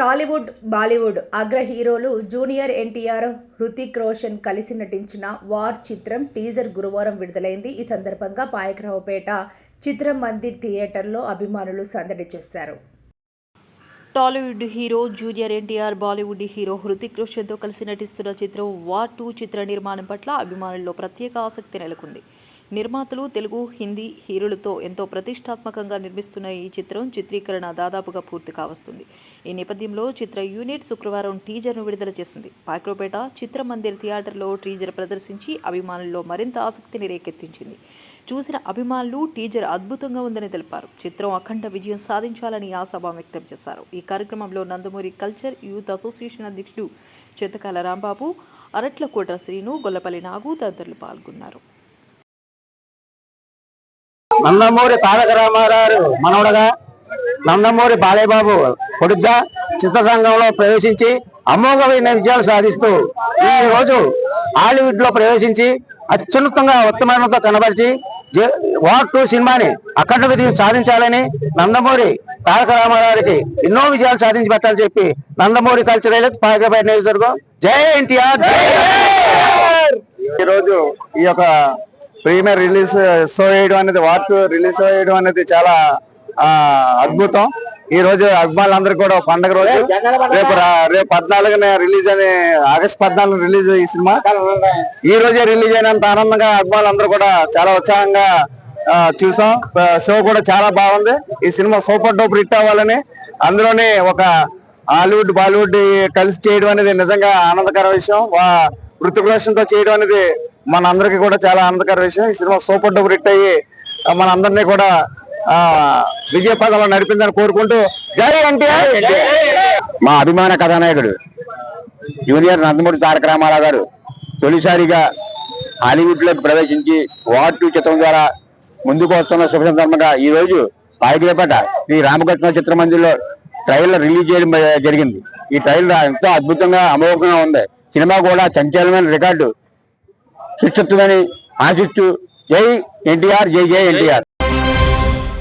టాలీవుడ్ బాలీవుడ్ అగ్ర హీరోలు జూనియర్ ఎన్టీఆర్ హృతిక్ రోషన్ కలిసి నటించిన వార్ చిత్రం టీజర్ గురువారం విడుదలైంది. ఈ సందర్భంగా పాయకరావుపేట చిత్రం మందిర్ థియేటర్లో అభిమానులు సందడి చేశారు. Tollywood hero junior NTR Bollywood hero Hrithik రోషన్తో కలిసి నటిస్తున్న చిత్రం వార్ టూ చిత్ర నిర్మాణం పట్ల అభిమానుల్లో ప్రత్యేక ఆసక్తి నెలకొంది. నిర్మాతలు తెలుగు హిందీ హీరోలతో ఎంతో ప్రతిష్టాత్మకంగా నిర్మిస్తున్న ఈ చిత్రం చిత్రీకరణ దాదాపుగా పూర్తి కావస్తుంది. ఈ నేపథ్యంలో చిత్ర యూనిట్ శుక్రవారం టీజర్ను విడుదల చేసింది. పాక్రోపేట చిత్ర మందిర్ థియేటర్లో టీజర్ ప్రదర్శించి అభిమానుల్లో మరింత ఆసక్తిని రేకెత్తించింది. చూసిన అభిమానులు టీజర్ అద్భుతంగా ఉందని తెలిపారు. చిత్రం అఖండ విజయం సాధించాలని ఆశాభావం వ్యక్తం చేశారు. ఈ కార్యక్రమంలో నందమూరి కల్చర్ యూత్ అసోసియేషన్ అధ్యక్షుడు చేతకాల రాంబాబు అరట్లకోట శ్రీను గొల్లపల్లి నాగు తదితరులు పాల్గొన్నారు. నందమూరి తారక రామారావు మనవడగా నందమూరి బాలయ్యబాబు కొడుగ్గా చిత్రరంగంలో ప్రవేశించి అమోఘమైన విజయాలు సాధిస్తూ ఈ రోజు హాలీవుడ్లో ప్రవేశించి అత్యున్నతంగా ఉత్తమతో కనబరిచి వార్ టూ సినిమాని అఖండ విజయం సాధించాలని నందమూరి తారక రామారావుకి ఎన్నో విజయాలు సాధించి పెట్టాలని చెప్పి నందమూరి కల్చరల్ పాయకపేట నియోజకవర్గం. జై ఎన్టీఆర్! ఈ రోజు ఈ యొక్క ప్రీమియర్ రిలీజ్ షో చేయడం అనేది వార్త రిలీజ్ షో చేయడం అనేది చాలా అద్భుతం. ఈ రోజు అభిమానులందరూ కూడా పండగ రోజు. రేపు రేపు పద్నాలుగున రిలీజ్ అని ఆగస్ట్ పద్నాలుగు రిలీజ్ ఈ సినిమా. ఈ రోజే రిలీజ్ అయినంత ఆనందంగా అభిమానులందరూ కూడా చాలా ఉత్సాహంగా చూసాం. షో కూడా చాలా బాగుంది. ఈ సినిమా సూపర్ డూపర్ హిట్ అవ్వాలని అందులోనే ఒక హాలీవుడ్ బాలీవుడ్ కలిసి చేయడం అనేది నిజంగా ఆనందకర విషయం. వా- హృతిక్ రోషన్తో చేయడం అనేది మన అందరికి కూడా చాలా ఆనందకర విషయం. ఈ సినిమా సూపర్ డూపర్ హిట్ అయ్యి ఆ, మన అందరినీ కూడా ఆ విజయ పదంలో నడిపిందని కోరుకుంటూ జై ఎన్టీఆర్. మా అభిమాన కథానాయకుడు జూనియర్ నందమూరి తారక రామారావు గారు తొలిసారిగా హాలీవుడ్లోకి ప్రవేశించి వార్ టూ చిత్రం ద్వారా ముందుకు వస్తున్న శుభ సందర్భంగా ఈ రోజు పాయకులపేట శ్రీ రామకృష్ణ చిత్రమందిర్లో ట్రైలర్ రిలీజ్ చేయడం జరిగింది. ఈ ట్రైలర్ ఎంతో అద్భుతంగా అమోఘంగా ఉంది. సినిమా కూడా సంచలనమైన రికార్డు. సృష్టిస్తుందని ఆశిస్తూ జై ఎన్టీఆర్ జై జై ఎన్టీఆర్.